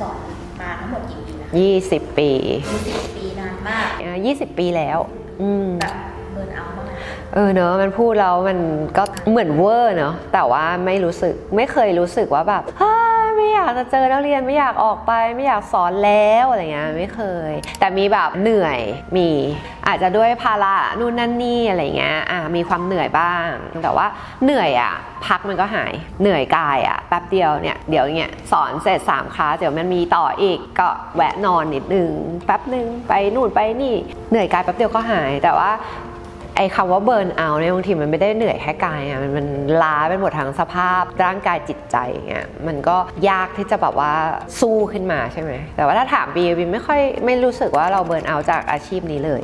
สอนมาทั้งหมดกี่ปีนะ20ปียี่สิบปีนานมากเอ่อ20ปีแล้ว อืมแบบเบิร์นเอาท์บ้างไหมเออเนอะมันพูดแล้วมันก็เหมือนเวอร์เนอะแต่ว่าไม่รู้สึกไม่เคยรู้สึกว่าแบบเฮ้ยไม่อยากจะเจอนักเรียนไม่อยากออกไป ไม่อยากสอนแล้วอะไรเงี้ยไม่เคย แต่มีแบบเหนื่อยมี อาจจะด้วยภาระนู่นนั่นนี่อะไรเงี้ยอะมีความเหนื่อยบ้าง แต่ว่าเหนื่อยอะพักมันก็หายเหนื่อยกายอะแป๊บเดียวเนี่ยเดี๋ยวเนี่ยสอนเสร็จ3คลาสเดี๋ยวมันมีต่ออีกก็แวะนอนนิดนึงแป๊บนึงไปนู่นไปนี่เหนื่อยกายแป๊บเดียวก็หายแต่ว่า ไอ้คำว่าเบิร์นเอาเนี่ยบางทีมันไม่ได้เหนื่อยแค่กายอะมันมันล้าเป็นหมดทั้งสภาพร่างกายจิตใจเงี้ยมันก็ยากที่จะแบบว่าสู้ขึ้นมาใช่ไหมแต่ว่าถ้าถามบีบีไม่ค่อยไม่รู้สึกว่าเราเบิร์นเอาจากอาชีพนี้เลย